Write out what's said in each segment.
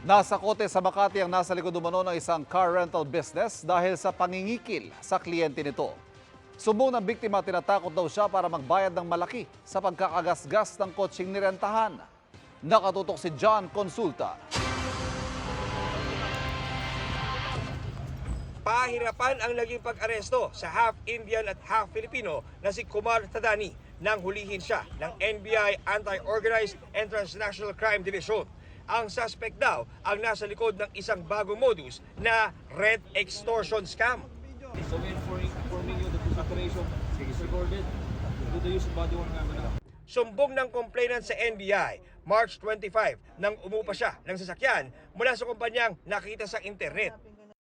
Nasa kote sa Makati ang nasa likod umano ng isang car rental business dahil sa pangingikil sa kliyente nito. Sumbong ng biktima, tinatakot daw siya para magbayad ng malaki sa pagkakagasgas ng kotseng nirentahan. Nakatutok si John Consulta. Pahirapan ang naging pag-aresto sa half Indian at half Filipino na si Kumar Tadani nang hulihin siya ng NBI Anti-Organized and Transnational Crime Division. Ang suspect daw ang nasa likod ng isang bagong modus na red extortion scam. So informing you that this operation is recorded to the use of body worn camera. Sumbong ng complainant sa NBI, March 25, nang umupa siya ng sasakyan mula sa kumpanyang nakita sa internet.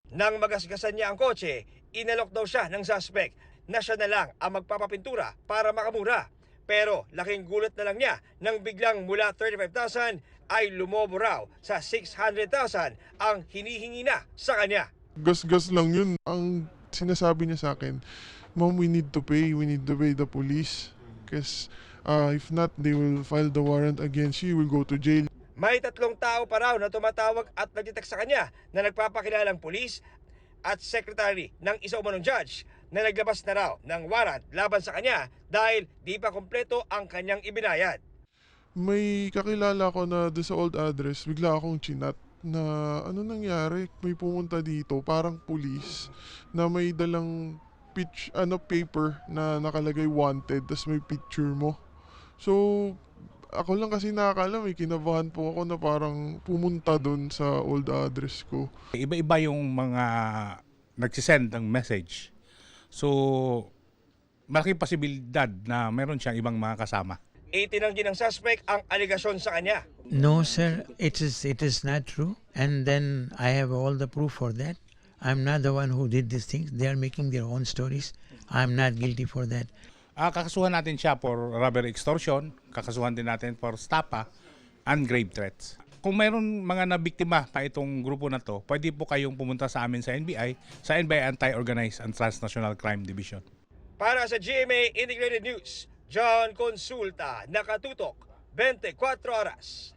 Nang magasgasan niya ang kotse, inalok daw siya ng suspect na siya na lang ang magpapapintura para makamura. Pero laking gulat na lang niya nang biglang mula 35,000 ay lumobo raw sa 600,000 ang hinihingi na sa kanya. gas-gas lang yun. Ang sinasabi niya sa akin, Mom, we need to pay. We need to pay the police. Because uh, if not, they will file the warrant against you. You will go to jail. May tatlong tao pa raw na tumatawag at nagtitek sa kanya na nagpapakilalang pulis at secretary ng isa umanong judge na naglabas na raw ng warrant laban sa kanya dahil di pa kompleto ang kanyang ibinayad. May kakilala ko na doon sa old address, bigla akong chinat na ano nangyari, may pumunta dito, parang police, na may dalang pitch, ano, paper na nakalagay wanted, tas may picture mo. So, ako lang kasi nakakala, may kinabahan po ako na parang pumunta doon sa old address ko. Iba-iba yung mga nagsisend ng message. So, malaking posibilidad na meron siyang ibang mga kasama. Itinanggi ng suspect ang aligasyon sa kanya. No, sir, it is it is not true. And then I have all the proof for that. I'm not the one who did these things. They are making their own stories. I'm not guilty for that. Ah, kakasuhan natin siya for robbery extortion, kakasuhan din natin for stapa and grave threats. Kung mayroon mga nabiktima pa itong grupo na to, pwede po kayong pumunta sa amin sa NBI, sa NBI Anti-Organized and Transnational Crime Division. Para sa GMA Integrated News, John Consulta, nakatutok 24 oras.